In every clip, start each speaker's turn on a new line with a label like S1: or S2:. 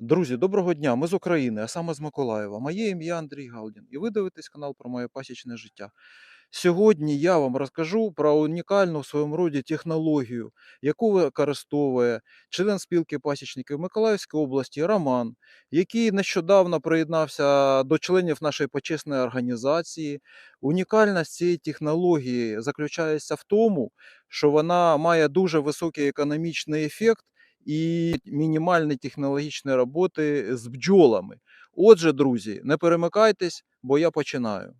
S1: Друзі, доброго дня! Ми з України, а саме з Миколаєва. Моє ім'я Андрій Галдін, і ви дивитесь канал про моє пасічне життя. Сьогодні я вам розкажу про унікальну в своєму роді технологію, яку використовує член спілки пасічників Миколаївської області Роман, який нещодавно приєднався до членів нашої почесної організації. Унікальність цієї технології заключається в тому, що вона має дуже високий економічний ефект і мінімальні технологічні роботи з бджолами. Отже, друзі, не перемикайтесь, бо я починаю.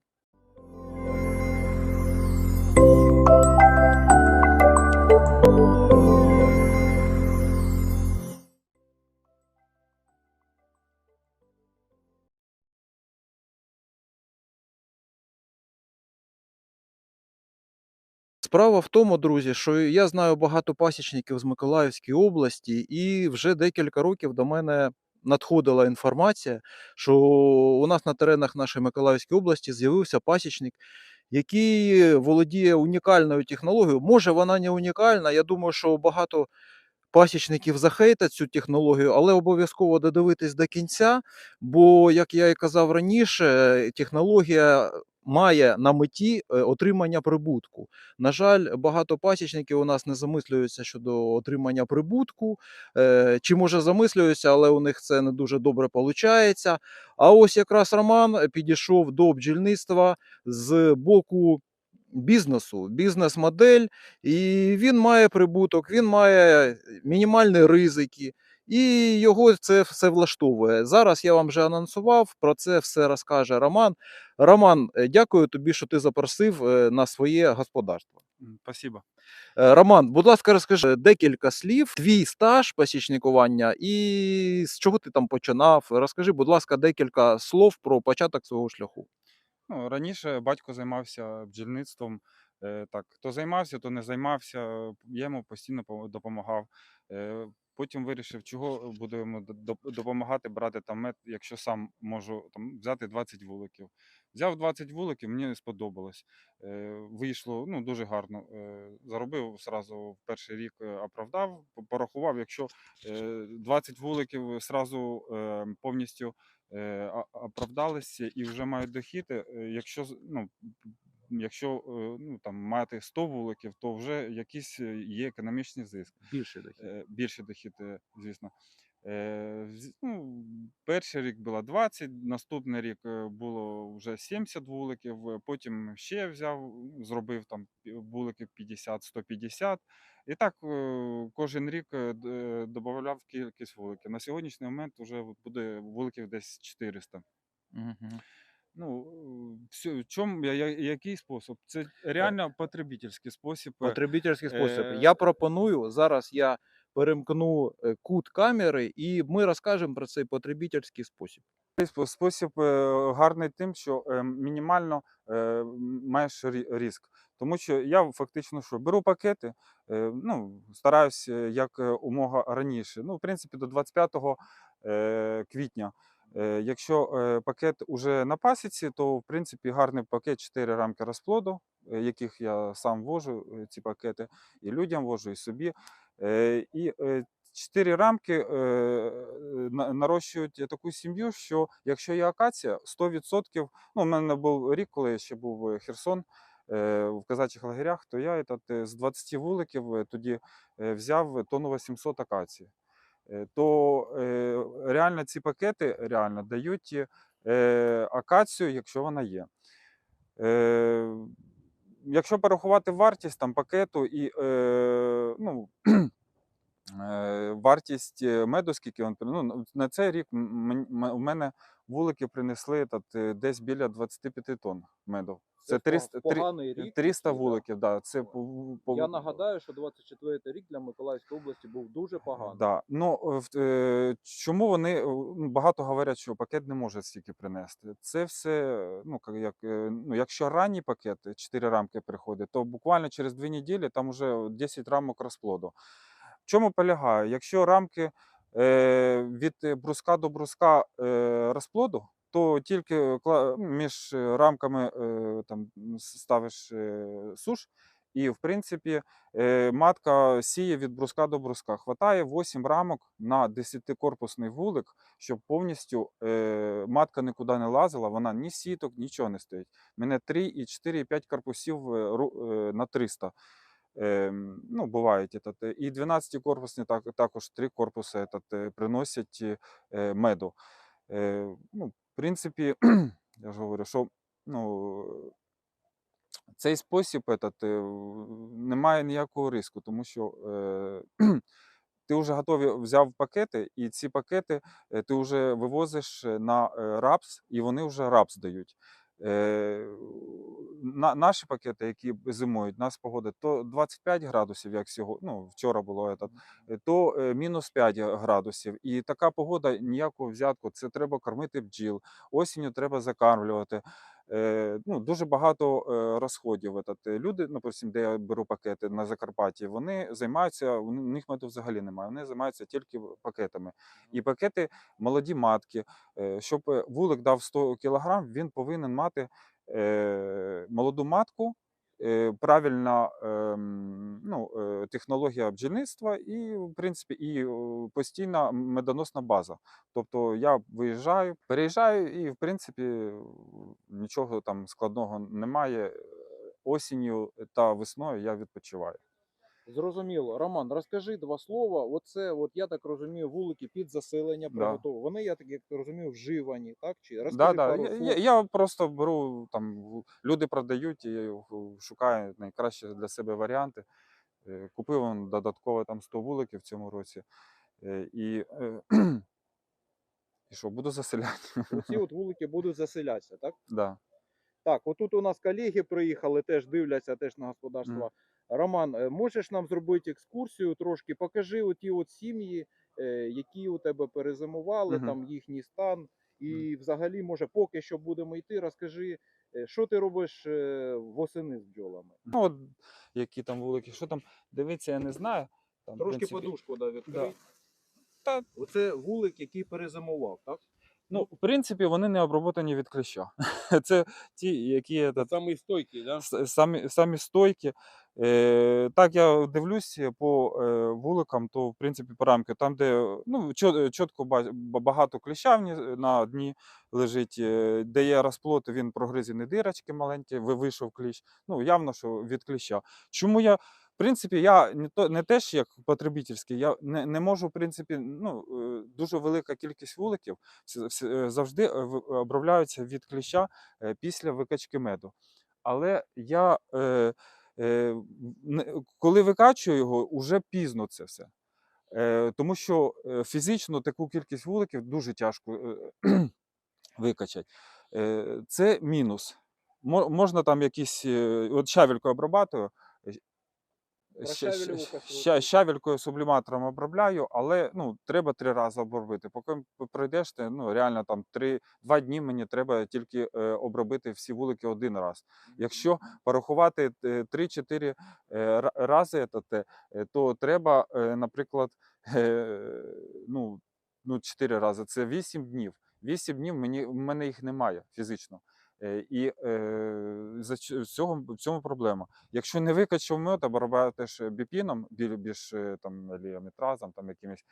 S1: Справа в тому, друзі, що я знаю багато пасічників з Миколаївської області, і вже декілька років до мене надходила інформація, що у нас на теренах нашої Миколаївської області з'явився пасічник, який володіє унікальною технологією. Може, вона не унікальна. Я думаю, що багато пасічників захейтять цю технологію, але обов'язково додивитись до кінця. Бо, як я і казав раніше, технологія має на меті е, отримання прибутку. На жаль, багато пасічників у нас не замислюються щодо отримання прибутку, е, чи може замислюються, але у них це не дуже добре виходить. А ось якраз Роман підійшов до бджільництва з боку бізнесу, бізнес-модель, і він має прибуток, він має мінімальні ризики. І його це все влаштовує. Зараз я вам вже анонсував, про це все розкаже Роман. Роман, е, дякую тобі, що ти запросив е, на своє господарство.
S2: Спасибо.
S1: Е, Роман, будь ласка, розкажи декілька слів, твій стаж пасічникування і з чого ти там починав. Розкажи, будь ласка, декілька слов про початок свого шляху.
S2: Ну, раніше батько займався бджільництвом. Так, хто займався, то не займався. Я йому постійно допомагав. Потім вирішив, чого доп- допомагати брати там мед, якщо сам можу там, взяти 20 вуликів. Взяв 20 вуликів, мені сподобалось. Е, вийшло ну, дуже гарно. Е, заробив зразу в перший рік, е, оправдав, порахував, якщо е, 20 вуликів зразу е, повністю оправдалися і вже мають дохід. Якщо ну, якщо е, ну, там мати 100 вуликів, то вже якийсь е, є економічний зиск.
S1: Більше дохід.
S2: Більший дохід, е, звісно. Ну, перший рік було 20, наступний рік було вже 70 вуликів, потім ще взяв, зробив там вуликів 50-150. І так кожен рік додавав кількість вуликів. На сьогоднішній момент вже буде вуликів десь 400.
S1: Мгм.
S2: Ну, в чому, я- я- який спосіб? Це реально потребительський спосіб. е,
S1: Потребительський спосіб.
S2: Е,
S1: Я пропоную зараз я перемкну е, кут камери, і ми розкажемо про цей потребительський спосіб.
S2: Цей спо- спосіб е, гарний тим, що е, мінімально е, м- маєш рі- ризик. Тому що я фактично що беру пакети, е, ну, стараюсь е, як е, умога раніше. Ну, в принципі, до 25 е, квітня. Е, Якщо е, пакет уже на пасіці, то в принципі гарний пакет 4 рамки розплоду, е, яких я сам вожу, ці пакети, і людям вожу, і собі. І чотири рамки нарощують таку сім'ю, що якщо є акація, 100%, ну, у мене був рік, коли я ще був Херсон в казачих лагерях, то я з 20 вуликів тоді взяв тонну 800 акації. Е, То е, реально ці пакети реально дають е, акацію, якщо вона є. Якщо порахувати вартість там, пакету і ну, вартість меду, скільки він ну, на цей рік у мене вулики принесли тат, е, десь біля 25 тонн меду. Це 300, три-
S1: поганий рік.
S2: 300
S1: такий, да.
S2: вуликів, да. Це
S1: Я нагадаю, що 24 рік для Миколаївської області був дуже поганий.
S2: Да. Ну, е, е, чому вони е, ну, багато говорять, що пакет не може стільки принести? Це все, ну, як, е, ну, якщо ранній пакет, 4 рамки приходить, то буквально через 2 неділі там вже 10 рамок розплоду. В чому полягає? Якщо рамки е, від бруска до бруска е, розплоду, то тільки між е, рамками е, там, ставиш е, суш І, в принципі, е, матка сіє від бруска до бруска. Хватає 8 рамок на 10-корпусний вулик, щоб повністю е, матка нікуди не лазила, вона ні сіток, нічого не стоїть. Мене 3, і 4, і 5 корпусів е, е, на 300. Ем, ну, бувають. Е, і 12 корпусні так, також 3 корпуси е, приносять е, меду. Е, ну, принципі, я ж говорю, що ну, цей спосіб этот, е, немає ніякого риску, тому що е, ти вже готові взяв пакети, і ці пакети е, ти вже вивозиш е, на е, рапс, і вони вже рапс дають. Е, на, наші пакети, які зимують, нас погода то 25 градусів, як сьогодні, ну, вчора було, этот, е, то е, мінус 5 градусів. І така погода ніякого взятку. Це треба кормити бджіл, осінню треба закармлювати. Е, ну, дуже багато е, розходів. Этот. е, Люди, наприклад, де я беру пакети на Закарпатті, вони займаються, у них меду взагалі немає. Вони займаються тільки пакетами. І пакети молоді матки. Щоб вулик дав 100 кг, він повинен мати молоду матку. Е, Правильна ем, ну, е, технологія бджільництва і, в принципі, і постійна медоносна база. Тобто я виїжджаю, переїжджаю, і в принципі нічого там складного немає. Осінню та весною я відпочиваю.
S1: Зрозуміло. Роман, розкажи два слова. Оце, от я так розумію, вулики під заселення
S2: Да.
S1: Вони, я так як розумію, вживані, так? Чи
S2: Да,
S1: розкажи
S2: да.
S1: пару
S2: Я,
S1: слов.
S2: я, я просто беру там люди продають, і в- шукаю найкращі для себе варіанти. Е, Купив он додатково там 100 вуликів в цьому році. Е, І, е, і що, буду заселяти.
S1: Ці от вулики будуть заселятися, так?
S2: Да.
S1: Так, отут у нас колеги приїхали, теж дивляться теж на господарство. Роман, е, можеш нам зробити екскурсію трошки? Покажи оті от сім'ї, е, які у тебе перезимували,
S2: Мгм.
S1: там їхній стан. І взагалі, може, поки що будемо йти, розкажи, е, що ти робиш восени з бджолами?
S2: Ну, от, які там вулики, що там, дивиться, я не знаю. Там,
S1: Трошки
S2: принципі,
S1: подушку да, відкрий.
S2: Та-
S1: Оце вулик, який перезимував, так?
S2: Ну, в принципі, вони не оброботані від клеща. Це ті, які та-
S3: Самый стойкий, да?
S2: самі, самі стойкі. Е, так, я дивлюсь по е, вуликам, то в принципі по рамки, там, де ну, чітко ба- ба- багато кліща на дні лежить, е, де є розплод, він прогризані дирочки маленькі, вийшов кліщ. Ну, явно, що від кліща. Чому я. В принципі, я не то не теж як потребітельський, я не, не можу, в принципі, ну е, дуже велика кількість вуликів е, завжди е, обробляються від кліща після викачки меду. Але я, коли викачую його, уже пізно це все. Тому що фізично таку кількість вуликів дуже тяжко е, викачати. Це мінус. Можна там якісь, от щавелькою обрабатую. Е, ща- ща- Щавелькою субліматором обробляю, але ну, треба три рази обробити. Поки пройдеш, ти, ну, реально там три, два дні мені треба тільки е, обробити всі вулики один раз. Якщо порахувати е, 3-4 е, рази, це те, е, то треба, е, наприклад, е, ну, ну, 4 рази. Це 8 днів. 8 днів мені, в мене їх немає фізично. Е, І е, за цього, в цьому проблема. Якщо не викачав мед, або теж біпіном, біль- більш е, там, ліометразом, там якимось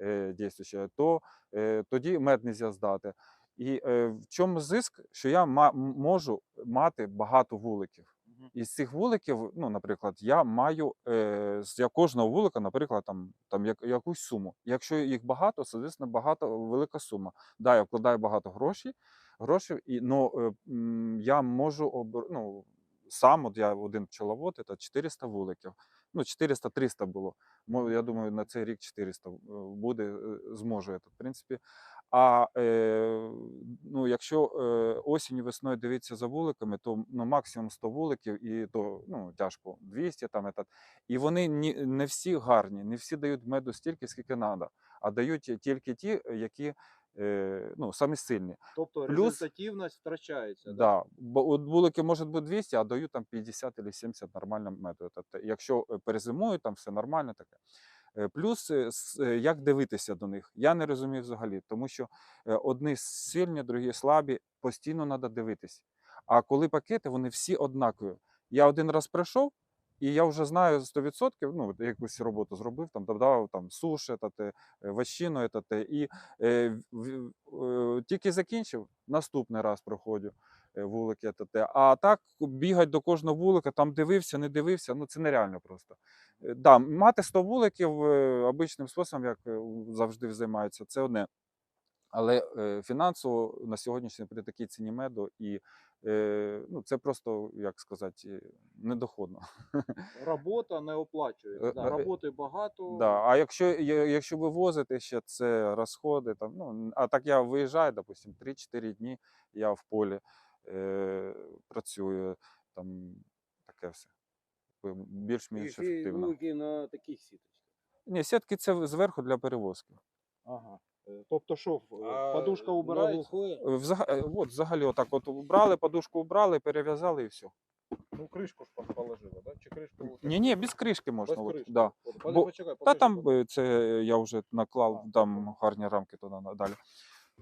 S2: е, дійствуючим, то е, тоді мед не здати. І е, в чому зиск, що я можу мати багато вуликів.
S1: Мгм.
S2: Із цих вуликів, ну, наприклад, я маю е, з кожного вулика, наприклад, там, там як, якусь суму. Якщо їх багато, соответственно, багато велика сума. Да, я вкладаю багато грошей, грошей, і но е, я можу обр... ну, сам, от я один пчеловод, це 400 вуликів. Ну, 400-300 було. Я думаю, на цей рік 400 е, буде, е, зможу я тут, в принципі. А е, ну, якщо е, осінню весною дивитися за вуликами, то ну, максимум 100 вуликів, і то ну, тяжко 200 там. етат. І вони ні, не всі гарні, не всі дають меду стільки, скільки треба, а дають тільки ті, які ну, самі сильні.
S1: Тобто
S2: Плюс-
S1: результативність втрачається.
S2: Да. Бо от вулики можуть бути 200, а дають там 50 або 70 нормально меду. Тобто, якщо е, перезимують, там все нормально таке. Е, Плюс, як дивитися до них, я не розумію взагалі, тому що е, одні сильні, другі слабі, постійно треба дивитись. А коли пакети, вони всі однакові. Я один раз прийшов, І я вже знаю 100%, ну, якусь роботу зробив, там додав там суш, етати, ващину, і е, е, тільки закінчив, наступний раз проходжу е, вулики, етати. А так бігати до кожного вулика, там дивився, не дивився, ну це нереально просто. Е, Да, мати 100 вуликів е, обичним способом, як завжди займаються, це одне. Але е, фінансово на сьогоднішній при такій ціні меду і е, ну, це просто, як сказати, недоходно.
S1: Робота не оплачується.
S2: Е,
S1: Да, роботи багато.
S2: Да. А якщо, якщо вивозити ще це розходи, там, ну, а так я виїжджаю, допустим, 3-4 дні я в полі е, працюю, там таке все. Більш-менш ефективно.
S3: вулики на таких сіточках.
S2: Ні, сітки це зверху для перевозки.
S1: Ага. Е, Тобто що,
S3: А
S1: подушка убирається?
S3: глухое?
S2: Е, е, От, взагалі, отак от убрали, подушку убрали, перев'язали і все.
S1: Ну, кришку ж положили, да? Чи кришку?
S2: Ні, ні, без кришки можна.
S1: Без
S2: От,
S1: кришки.
S2: да.
S1: От,
S2: Бо-
S1: почекай,
S2: Та там е, це я вже наклав
S1: А,
S2: там гарні рамки туди далі.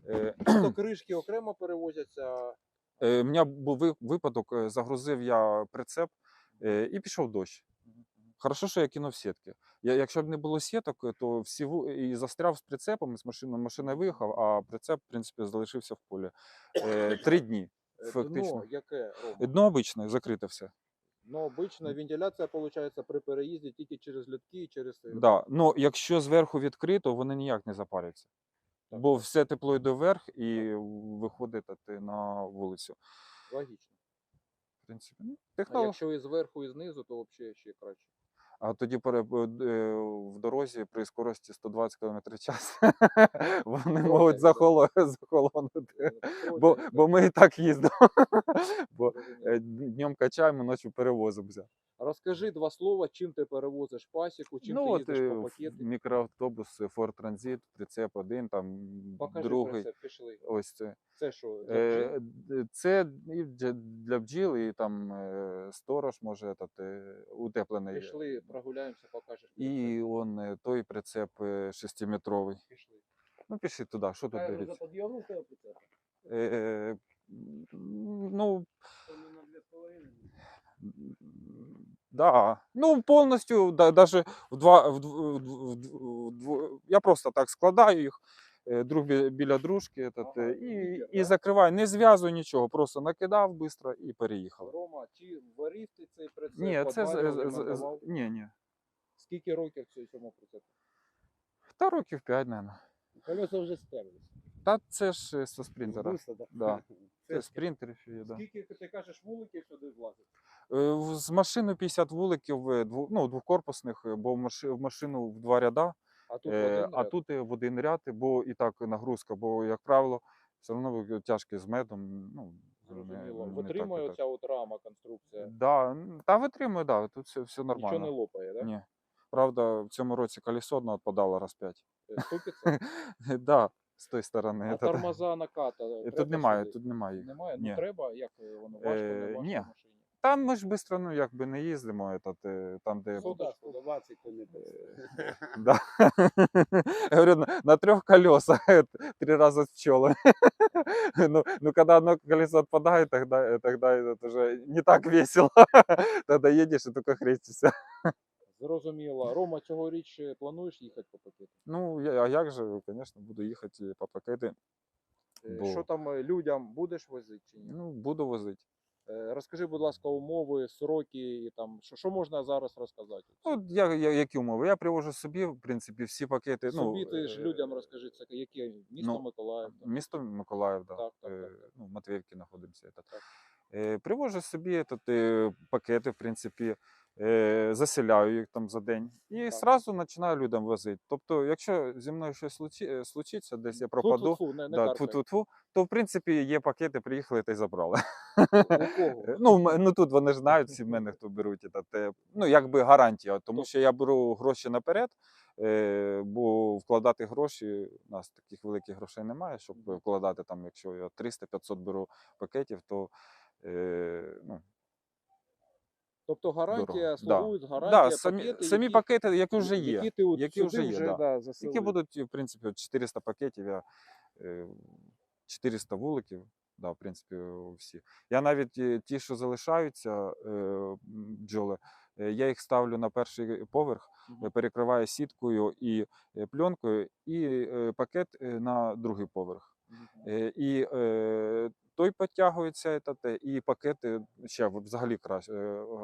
S2: Е,
S1: Тобто кришки окремо перевозяться.
S2: Е, У мене був випадок, е, загрузив я прицеп е, і пішов дощ. Хорошо, що я кинув сітки. Я, якщо б не було сіток, е, то всі і застряв з прицепом, з машиною машина виїхав, а прицеп, в принципі, залишився в полі. Е, Три дні.
S1: Е,
S2: Фактично.
S1: Дно яке, Рома?
S2: Дно обичне, закрите все.
S1: Ну, обична вентиляція, виходить, при переїзді тільки через льотки і через...
S2: Да. Ну, якщо зверху відкрито, вони ніяк не запаряться.
S1: Так.
S2: Бо все тепло йде вверх і виходить ти на вулицю.
S1: Логічно.
S2: В принципі, ну,
S1: А
S2: технолог...
S1: якщо і зверху, і знизу, то взагалі ще краще.
S2: А тоді е, е, в дорозі при скорості 120 км в час вони можуть захолонути.
S1: Е,
S2: Бо, бо ми і так їздимо. Бо днем качаємо, ночі перевозимося.
S1: Розкажи два слова, чим ти перевозиш пасіку, чим
S2: ну,
S1: ти їздиш
S2: е,
S1: по
S2: в-
S1: пакети.
S2: мікроавтобус е, Ford Transit, прицеп один, там
S1: Покажи
S2: другий.
S1: прицеп, пішли.
S2: Ось це.
S1: Це що, для?
S2: Е, Це і для- бджіл, і там е, сторож може е, утеплений.
S1: Пішли, прогуляємося, покажеш.
S2: І он е, той прицеп е, шестиметровий.
S1: Пішли.
S2: Ну, пішли туди, що тут дивиться?
S3: заподйомник тебе прицепа?
S2: Е, ну, Да. Ну, повністю, да, даже в два, в, в, в, в я просто так складаю їх е, друг бі- біля дружки этот,
S1: Ага,
S2: е, і, і
S1: да?
S2: закриваю, не зв'язую нічого, просто накидав швидко і переїхали.
S1: Рома, чи варив ти цей прицеп?
S2: Ні, це з, з, з, з, ні, ні.
S1: Скільки років цьому- цьому прицепу?
S2: Та років 5, мабуть.
S3: Колеса вже стерлись.
S2: Та це ж е, со спринтера.
S3: Да.
S2: Да.
S3: Це
S2: Це спринтер є, да.
S1: Скільки ти кажеш вуликів сюди влазить?
S2: Е, З машини 50 вуликів, е, ну, двокорпусних, е, бо в маши- в машину в два ряда,
S1: А тут
S2: е, а тут в один ряд, бо і так нагрузка, бо, як правило, все одно тяжкі з медом. Ну,
S1: Зрозуміло.
S2: так і
S1: Витримує
S2: так.
S1: ця от рама, конструкція.
S2: Да, та витримує, да, тут все, все
S1: Нічого не
S2: нормально.
S1: лопає, так?
S2: Ні. Правда, в цьому році колесо одне відпадало раз 5.
S1: Ступиться?
S2: да, з тої сторони.
S1: А тормоза наката.
S2: Тут немає, тут немає їх.
S1: Немає? Ну треба, як воно важко, не важко
S2: ні.
S1: в машині.
S2: Там ми ж швидко, ну, якби не їздимо, этот, е, там, де
S3: Ну да, 120 то не без.
S2: Да. Я говорю, на, на трех колесах три раза с пчелы. ну, ну, когда одно колесо отпадает, тогда, тогда это уже не так весело. тогда едешь и только хрестишься.
S1: Зрозуміло. Рома, цьогоріч е, плануєш їхати по пакету?
S2: Ну, я, а як же, конечно, буду їхати по пакети.
S1: Е,
S2: Бо-
S1: Що там е, людям будеш возити чи ні?
S2: Ну, буду возити.
S1: Е, Розкажи, будь ласка, умови, сроки і там, що, що можна зараз розказати?
S2: Ну, я, я, які умови? Я привожу собі, в принципі, всі пакети.
S1: Собі ти ж
S2: е,
S1: людям розкажи, це яке місто
S2: ну,
S1: Миколаїв. там?
S2: Місто Миколаїв, да.
S1: Так, так,
S2: е,
S1: так, так.
S2: Ну, Матвіївки знаходимося.
S1: Так.
S2: Так. Привожу собі тут пакети, в принципі, заселяю їх там за день і
S1: Так.
S2: зразу починаю людям возити. Тобто, якщо зі мною щось е, случиться, десь я пропаду,
S1: не, не
S2: да, то в принципі є пакети, приїхали та й забрали. Е, Ну, ну тут вони ж знають всі в мене, хто беруть. Та, те, ну, якби гарантія, тому що я беру гроші наперед, е, бо вкладати гроші, у нас таких великих грошей немає, щоб вкладати там, якщо я 300-500 беру пакетів, то е, ну,
S1: Тобто гарантія,
S2: Да.
S1: слугують гарантія,
S2: да, самі,
S1: пакети,
S2: самі
S1: які,
S2: пакети, які вже є.
S1: які ти от
S2: які вже є, да.
S1: да,
S2: Які будуть, в принципі, от 400 пакетів, я, е, 400 вуликів, да, в принципі, всі. Я навіть е, ті, що залишаються, е, бджоли, Е, Я їх ставлю на перший поверх, е, перекриваю сіткою і е, пленкою, і е, пакет е, на другий поверх. Е, І е, той підтягується, і пакети ще взагалі краще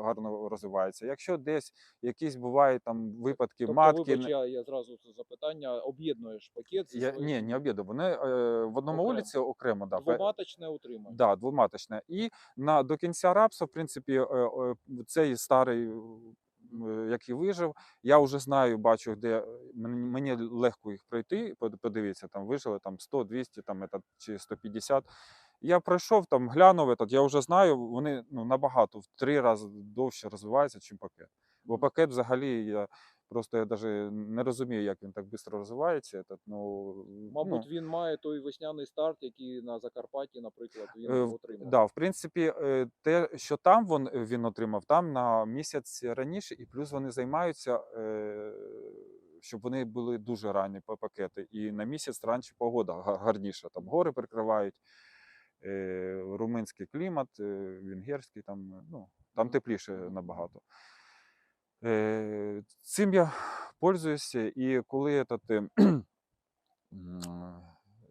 S2: гарно розвиваються. Якщо десь якісь бувають там випадки
S1: Тобто,
S2: матки.
S1: вибач, я, я зразу це запитання, об'єднуєш пакет
S2: Я, ні, не обіду. Вони е, в одному
S1: Окремо.
S2: вулиці окремо, да,
S1: двоматочне утримання.
S2: Да, двоматочне. І на до кінця рапсу, в принципі, е, е, цей старий, е, який вижив, я вже знаю, бачу, де мені, легко їх пройти. под- Подивіться, там вижили там 100, 200 там, етат, чи 150. Я пройшов там, глянув, етат, я вже знаю, вони ну, набагато в три рази довше розвиваються, ніж пакет. Бо пакет взагалі я просто я даже не розумію, як він так швидко розвивається. Етат, ну,
S1: Мабуть,
S2: ну,
S1: він має той весняний старт, який на Закарпатті, наприклад, він
S2: Е,
S1: отримав.
S2: Да, в принципі, е, те, що там він, він отримав, там на місяць раніше, і плюс вони займаються, е, щоб вони були дуже ранні пакети. І на місяць раніше погода гарніша. Там гори прикривають, е, румунський клімат, е, венгерський, там, ну, там тепліше набагато. Е, Цим я пользуюся, і коли е,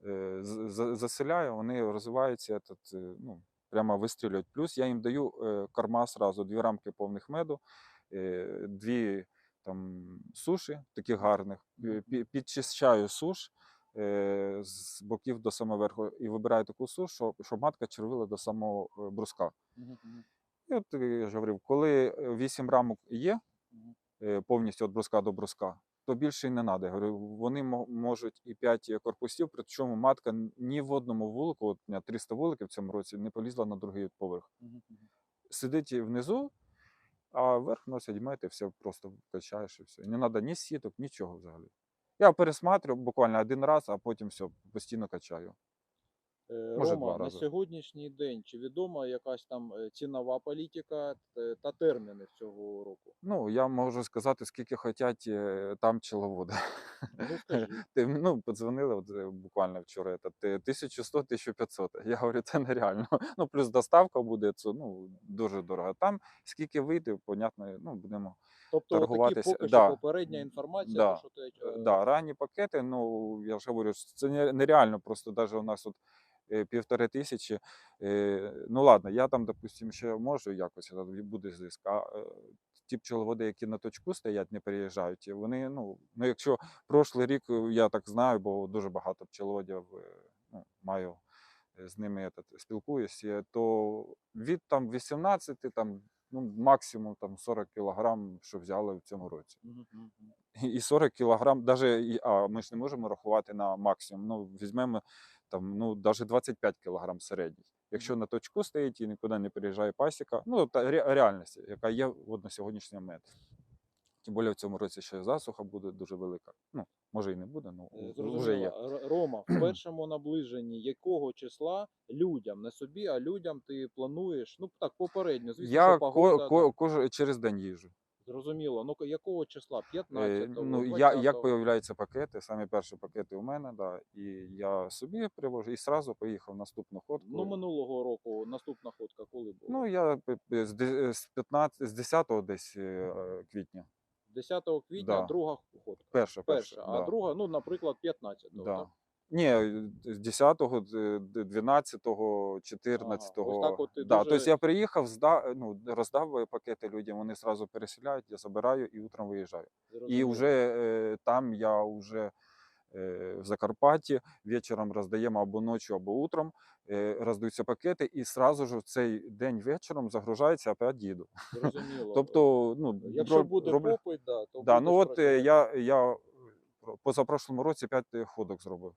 S2: е, за- заселяю, вони розвиваються, е, ну, прямо вистрілюють. Плюс я їм даю е, корма сразу, дві рамки повних меду, е, дві там суші, таких гарних, підчищаю суш е, з боків до самого верху і вибираю таку суш, щоб, щоб матка червила до самого е, бруска. І от е, я ж говорив, коли е, вісім рамок є, е, повністю від бруска до бруска, то більше й не треба. Говорю, вони можуть і 5 корпусів, причому матка ні в одному вулику, от у мене 300 вуликів в цьому році, не полізла на другий поверх. Сидить внизу, а вверх носять мети, все просто качаєш і все. І не треба ні сіток, нічого взагалі. Я пересматрю буквально один раз, а потім все, постійно качаю.
S1: Е,
S2: Може,
S1: Рома, на сьогоднішній день чи відома якась там е, цінова політика та терміни цього року?
S2: Ну, я можу сказати, скільки хочуть е, там пчеловоди.
S1: Ну.
S2: Ти, ну, подзвонили от, буквально вчора, та, ти 1100-1500. Я говорю, це нереально. Ну, плюс доставка буде, це ну, дуже дорого. Там скільки вийде, понятно, ну, будемо.
S1: Тобто такі
S2: торгуватися.
S1: поки
S2: Да.
S1: що попередня інформація,
S2: Да.
S1: що ти
S2: Да, ранні пакети, ну, я ж говорю, це не- нереально, просто навіть у нас от півтори тисячі. е, Ну ладно, я там, допустим, ще можу якось, буде зв'язк. А е, ті пчеловоди, які на точку стоять, не переїжджають, вони, ну, ну якщо прошлий рік, е, я так знаю, бо дуже багато пчеловодів е, ну, маю е, з ними этот, спілкуюся, то від там 18, там, ну, максимум там 40 кілограм, що взяли в цьому році і- і 40 кілограм, даже, а ми ж не можемо рахувати на максимум. Ну, візьмемо там, ну, навіть 25 кілограм середній. Якщо на точку стоїть і нікуди не приїжджає пасіка, ну, ре- реальність, яка є от на сьогоднішній момент. Тим більше в цьому році ще засуха буде дуже велика. Ну, може і не буде,
S1: Е,
S2: ну вже є.
S1: Рома, в першому наближенні якого числа людям, не собі, а людям ти плануєш, ну так, попередньо, звісно,
S2: Я
S1: що погода,
S2: ко,
S1: там,
S2: кожен через день їжджу.
S1: Зрозуміло. Ну якого числа?
S2: Е,
S1: 15-го,
S2: ну, я, як появляються пакети, самі перші пакети у мене, да, і я собі привожу і одразу поїхав наступну ходку.
S1: Ну, минулого року наступна ходка коли була?
S2: Ну, я з де- з 15, з 10 десь е, е, квітня.
S1: 10 квітня,
S2: да.
S1: друга ходка.
S2: Перша, перша.
S1: Перша, а
S2: да.
S1: друга, ну, наприклад, 15-го.
S2: Да.
S1: Так?
S2: Ні, з 10-го, д- д- 12-го, 14-го.
S1: ось так от ти
S2: да.
S1: дуже-
S2: Тобто я приїхав, зда, ну, роздав е, пакети людям, вони одразу переселяють, я забираю і утром виїжджаю. І вже е, там я вже е, в Закарпатті вечором роздаємо або ночі, або утром, е, роздаються пакети, і одразу ж в цей день вечором загружається, опять їду.
S1: Зрозуміло.
S2: Тобто, ну,
S1: Якщо
S2: роб-
S1: буде
S2: роблю-
S1: попит, да, то
S2: Да,
S1: будеш
S2: ну от е,
S1: працювати.
S2: я, я е, позапрошлому році 5 ходок зробив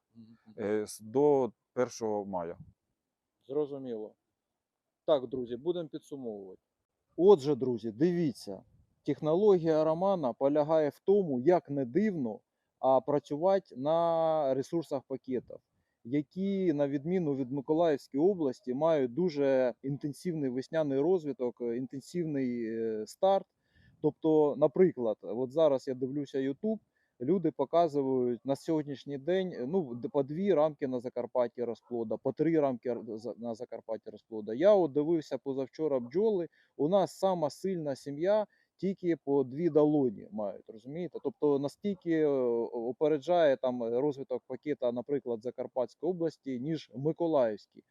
S2: е, до 1 мая.
S1: Зрозуміло. Так, друзі, будемо підсумовувати. Отже, друзі, дивіться, технологія Романа полягає в тому, як не дивно, а працювати на ресурсах пакетів, які, на відміну від Миколаївської області, мають дуже інтенсивний весняний розвиток, е, інтенсивний е, старт. Тобто, наприклад, от зараз я дивлюся YouTube, люди показують на сьогоднішній день е, ну, по дві рамки на Закарпатті розплода, по три рамки на Закарпатті розплода. Я от дивився позавчора бджоли. У нас сама сильна сім'я тільки по дві долоні мають, розумієте? Тобто настільки е, опереджає там розвиток пакета, наприклад, Закарпатської області, ніж Миколаївський.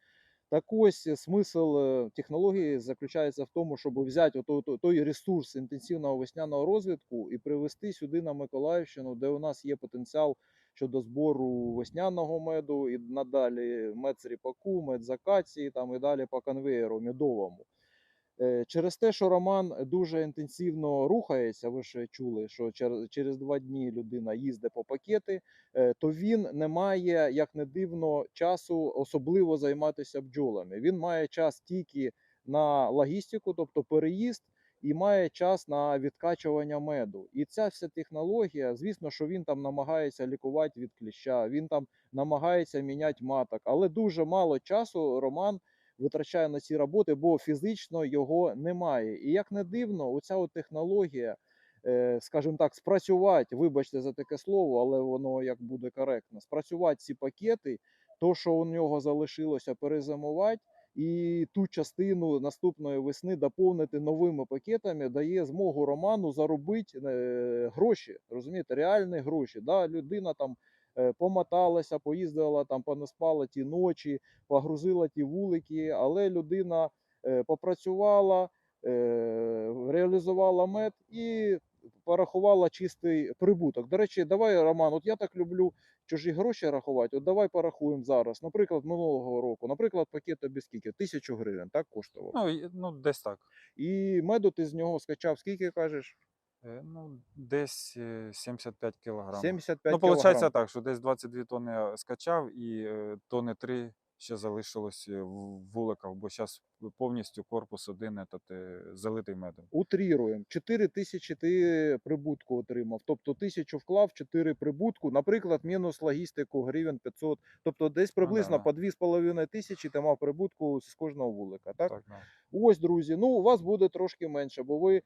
S1: Так ось е, смисл е, технології заключається в тому, щоб взяти той ресурс інтенсивного весняного розвитку і привести сюди на Миколаївщину, де у нас є потенціал щодо збору весняного меду і надалі мед з ріпаку, мед з акації, там і далі по конвеєру медовому. Е, Через те, що Роман дуже інтенсивно рухається, ви ж чули, що через два дні людина їздить по пакети, е, то він не має, як не дивно, часу особливо займатися бджолами. Він має час тільки на логістику, тобто переїзд, і має час на відкачування меду. І ця вся технологія, звісно, що він там намагається лікувати від кліща, він там намагається міняти маток, але дуже мало часу Роман витрачає на ці роботи, бо фізично його немає. І як не дивно, оця от технологія, е, скажімо так, спрацювати, вибачте за таке слово, але воно як буде коректно, спрацювати ці пакети, то, що у нього залишилося перезимувати, і ту частину наступної весни доповнити новими пакетами, дає змогу Роману заробити е, гроші, розумієте, реальні гроші. Да? Людина там помоталася, поїздила там, понеспала ті ночі, погрузила ті вулики, але людина е, попрацювала, е, реалізувала мед і порахувала чистий прибуток. До речі, давай, Роман, от я так люблю чужі гроші рахувати. От давай порахуємо зараз. Наприклад, минулого року, наприклад, пакет тобі скільки? Тисячу гривень, так коштував.
S2: Ну, ну десь так.
S1: І меду ти з нього скачав, скільки кажеш?
S2: Е, Ну, десь е, 75 кілограм.
S1: 75
S2: Ну,
S1: кілограм.
S2: виходить так, що десь 22 тонни я скачав і е, тонни 3 ще залишилось е, в вуликах, бо зараз повністю корпус один этот, е, залитий медом.
S1: Утріруємо. 4 тисячі ти прибутку отримав. Тобто тисячу вклав, 4 прибутку, наприклад, мінус логістику гривень 500. Тобто десь приблизно
S2: да.
S1: по 2,5 тисячі ти мав прибутку з кожного вулика. Так?
S2: Так, да.
S1: Ось, друзі, ну у вас буде трошки менше, бо ви е,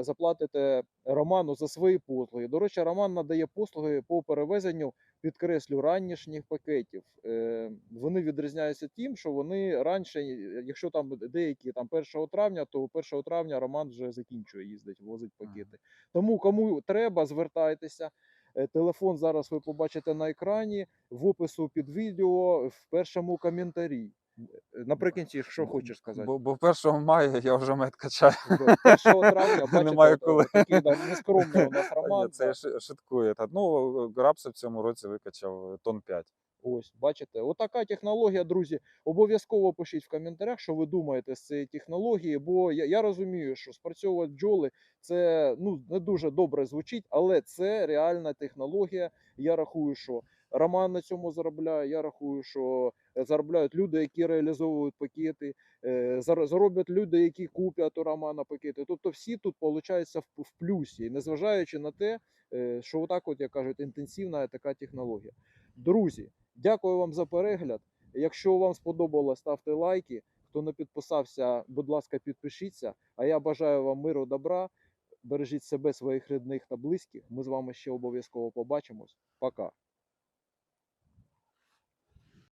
S1: заплатите Роману за свої послуги. До речі, Роман надає послуги по перевезенню, підкреслю, ранішніх пакетів. Е, вони відрізняються тим, що вони раніше, е, якщо там деякі там 1 травня, то 1 травня Роман вже закінчує їздить, возить пакети. Тому кому треба, звертайтеся. Е, Телефон зараз ви побачите на екрані, в опису під відео, в першому коментарі. Е, Наприкінці, що хочеш сказати?
S2: Бо, бо 1 мая я вже мед качаю.
S1: До 1 травня, бачите,
S2: Немає коли.
S1: такий да, нескромний у нас роман.
S2: Це я ши- Та, ну, Грабса в цьому році викачав е, тонн 5.
S1: Ось, бачите, отака технологія, друзі. Обов'язково пишіть в коментарях, що ви думаєте з цієї технології, бо я, я розумію, що спрацьовувати бджоли це ну не дуже добре звучить, але це реальна технологія. Я рахую, що Роман на цьому заробляє. Я рахую, що е, заробляють люди, які реалізовують пакети. е, Зароблять люди, які куплять у Романа пакети. Тобто всі тут виходить в, плюсі, незважаючи на те, е, що отак, от як кажуть, інтенсивна така технологія. Друзі, дякую вам за перегляд. Якщо вам сподобалось, ставте лайки. Хто не підписався, будь ласка, підпишіться. А я бажаю вам миру, добра. Бережіть себе, своїх рідних та близьких. Ми з вами ще обов'язково побачимось. Пока.